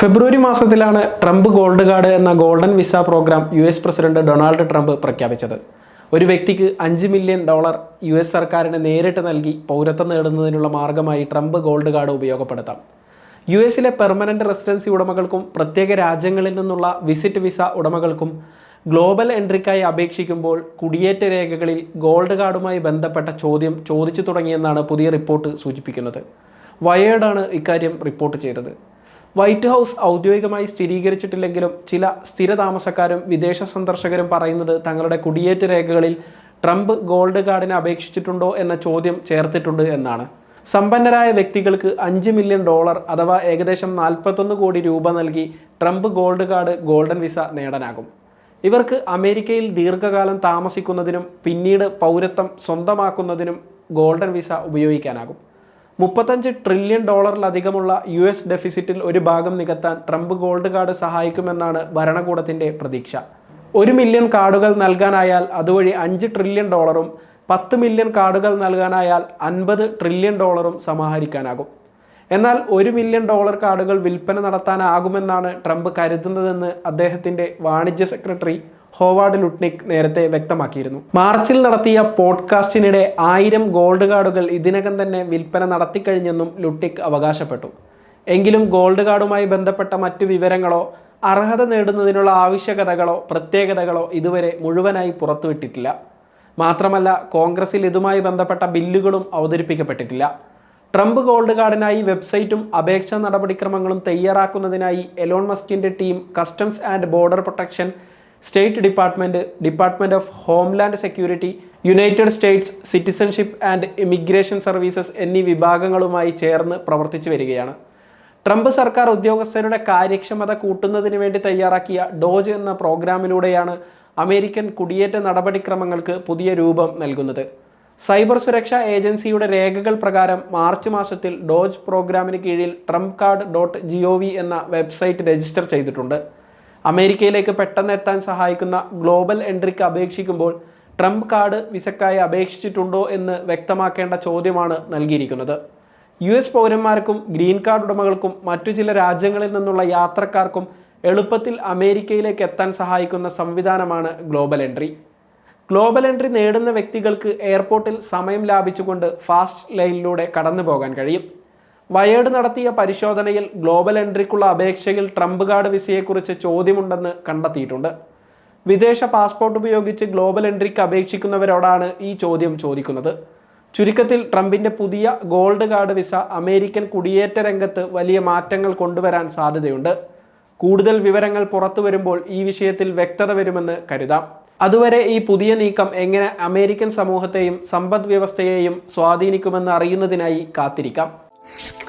ഫെബ്രുവരി മാസത്തിലാണ് Trump gold card എന്ന golden visa program U S president Donald Trump പ്രഖ്യാപിച്ചത്. ഒരു വ്യക്തിക്ക് അഞ്ച് മില്യൺ ഡോളർ യു എസ് സർക്കാരിന് നേരിട്ട് നൽകി പൗരത്വം നേടുന്നതിനുള്ള മാർഗമായി ട്രംപ് ഗോൾഡ് കാർഡ് ഉപയോഗപ്പെടുത്താം. യു എസിലെ പെർമനന്റ് റെസിഡൻസി ഉടമകൾക്കും പ്രത്യേക രാജ്യങ്ങളിൽ നിന്നുള്ള വിസിറ്റ് വിസ ഉടമകൾക്കും ഗ്ലോബൽ എൻട്രിക്കായി അപേക്ഷിക്കുമ്പോൾ കുടിയേറ്റ രേഖകളിൽ ഗോൾഡ് കാർഡുമായി ബന്ധപ്പെട്ട ചോദ്യം ചോദിച്ചു തുടങ്ങിയെന്നാണ് പുതിയ റിപ്പോർട്ട് സൂചിപ്പിക്കുന്നത്. വയേർഡാണ് ഇക്കാര്യം റിപ്പോർട്ട് ചെയ്തത്. വൈറ്റ് ഹൗസ് ഔദ്യോഗികമായി സ്ഥിരീകരിച്ചിട്ടില്ലെങ്കിലും ചില സ്ഥിര താമസക്കാരും വിദേശ സന്ദർശകരും പറയുന്നത് തങ്ങളുടെ കുടിയേറ്റ രേഖകളിൽ ട്രംപ് ഗോൾഡ് കാർഡിന് അപേക്ഷിച്ചിട്ടുണ്ടോ എന്ന ചോദ്യം ചേർത്തിട്ടുണ്ട് എന്നാണ്. സമ്പന്നരായ വ്യക്തികൾക്ക് അഞ്ച് മില്യൺ ഡോളർ അഥവാ ഏകദേശം നാൽപ്പത്തൊന്ന് കോടി രൂപ നൽകി Trump gold card golden visa നേടാനാകും. ഇവർക്ക് അമേരിക്കയിൽ ദീർഘകാലം താമസിക്കുന്നതിനും പിന്നീട് പൗരത്വം സ്വന്തമാക്കുന്നതിനും ഗോൾഡൻ വിസ ഉപയോഗിക്കാനാകും. മുപ്പത്തഞ്ച് ട്രില്യൺ ഡോളറിലധികമുള്ള യു എസ് ഡെഫിസിറ്റിൽ ഒരു ഭാഗം നികത്താൻ ട്രംപ് ഗോൾഡ് കാർഡ് സഹായിക്കുമെന്നാണ് ഭരണകൂടത്തിന്റെ പ്രതീക്ഷ. ഒരു മില്യൺ കാർഡുകൾ നൽകാനായാൽ അതുവഴി അഞ്ച് ട്രില്യൺ ഡോളറും പത്ത് മില്യൺ കാർഡുകൾ നൽകാനായാൽ അൻപത് ട്രില്യൺ ഡോളറും സമാഹരിക്കാനാകും. എന്നാൽ ഒരു മില്യൺ ഡോളർ കാർഡുകൾ വിൽപ്പന നടത്താനാകുമെന്നാണ് ട്രംപ് കരുതുന്നതെന്ന് അദ്ദേഹത്തിന്റെ വാണിജ്യ സെക്രട്ടറി ഹോവാർഡ് ലുട്നിക് നേരത്തെ വ്യക്തമാക്കിയിരുന്നു. മാർച്ചിൽ നടത്തിയ പോഡ്കാസ്റ്റിനിടെ ആയിരം ഗോൾഡ് കാർഡുകൾ ഇതിനകം തന്നെ വിൽപ്പന നടത്തിക്കഴിഞ്ഞെന്നും ലുട്നിക് അവകാശപ്പെട്ടു. എങ്കിലും ഗോൾഡ് കാർഡുമായി ബന്ധപ്പെട്ട മറ്റു വിവരങ്ങളോ അർഹത നേടുന്നതിനുള്ള ആവശ്യകതകളോ പ്രത്യേകതകളോ ഇതുവരെ മുഴുവനായി പുറത്തുവിട്ടിട്ടില്ല. മാത്രമല്ല കോൺഗ്രസിൽ ഇതുമായി ബന്ധപ്പെട്ട ബില്ലുകളും അവതരിപ്പിക്കപ്പെട്ടിട്ടില്ല. ട്രംപ് ഗോൾഡ് കാർഡിനായി വെബ്സൈറ്റും അപേക്ഷാ നടപടിക്രമങ്ങളും തയ്യാറാക്കുന്നതിനായി എലോൺ മസ്കിന്റെ team customs and border protection state department department of homeland security United States citizenship and immigration services എന്നീ വിഭാഗങ്ങളുമായി ചേർന്ന് പ്രവർത്തിച്ചു വരികയാണ്. ട്രംപ് സർക്കാർ ഉദ്യോഗസ്ഥരുടെ കാര്യക്ഷമത കൂട്ടുന്നതിന് വേണ്ടി തയ്യാറാക്കിയ ഡോജ് എന്ന പ്രോഗ്രാമിലൂടെയാണ് അമേരിക്കൻ കുടിയേറ്റ നടപടിക്രമങ്ങൾക്ക് പുതിയ രൂപം നൽകുന്നത്. സൈബർ സുരക്ഷാ ഏജൻസിയുടെ രേഖകൾ പ്രകാരം മാർച്ച് മാസത്തിൽ ഡോജ് പ്രോഗ്രാമിന് കീഴിൽ ട്രംപ് കാർഡ് ഡോട്ട് ജി എന്ന വെബ്സൈറ്റ് രജിസ്റ്റർ ചെയ്തിട്ടുണ്ട്. അമേരിക്കയിലേക്ക് പെട്ടെന്ന് എത്താൻ സഹായിക്കുന്ന ഗ്ലോബൽ എൻട്രിക്ക് അപേക്ഷിക്കുമ്പോൾ ട്രംപ് കാർഡ് വിസക്കായി അപേക്ഷിച്ചിട്ടുണ്ടോ എന്ന് വ്യക്തമാക്കേണ്ട ചോദ്യമാണ് നൽകിയിരിക്കുന്നത്. യു എസ് പൗരന്മാർക്കും ഗ്രീൻ കാർഡ് ഉടമകൾക്കും മറ്റു ചില രാജ്യങ്ങളിൽ നിന്നുള്ള യാത്രക്കാർക്കും എളുപ്പത്തിൽ അമേരിക്കയിലേക്ക് എത്താൻ സഹായിക്കുന്ന സംവിധാനമാണ് ഗ്ലോബൽ എൻട്രി. ഗ്ലോബൽ എൻട്രി നേടുന്ന വ്യക്തികൾക്ക് എയർപോർട്ടിൽ സമയം ലാഭിച്ചുകൊണ്ട് ഫാസ്റ്റ് ലൈനിലൂടെ കടന്നു പോകാൻ കഴിയും. വയേർഡ് നടത്തിയ പരിശോധനയിൽ ഗ്ലോബൽ എൻട്രിക്കുള്ള അപേക്ഷയിൽ ട്രംപ് കാർഡ് വിസയെക്കുറിച്ച് ചോദ്യമുണ്ടെന്ന് കണ്ടെത്തിയിട്ടുണ്ട്. വിദേശ പാസ്പോർട്ട് ഉപയോഗിച്ച് ഗ്ലോബൽ എൻട്രിക്ക് അപേക്ഷിക്കുന്നവരോടാണ് ഈ ചോദ്യം ചോദിക്കുന്നത്. ചുരുക്കത്തിൽ ട്രംപിന്റെ പുതിയ ഗോൾഡ് കാർഡ് വിസ അമേരിക്കൻ കുടിയേറ്റ രംഗത്ത് വലിയ മാറ്റങ്ങൾ കൊണ്ടുവരാൻ സാധ്യതയുണ്ട്. കൂടുതൽ വിവരങ്ങൾ പുറത്തു വരുമ്പോൾ ഈ വിഷയത്തിൽ വ്യക്തത വരുമെന്ന് കരുതാം. അതുവരെ ഈ പുതിയ നീക്കം എങ്ങനെ അമേരിക്കൻ സമൂഹത്തെയും സമ്പദ് വ്യവസ്ഥയെയും സ്വാധീനിക്കുമെന്ന് അറിയുന്നതിനായി കാത്തിരിക്കാം. Sky.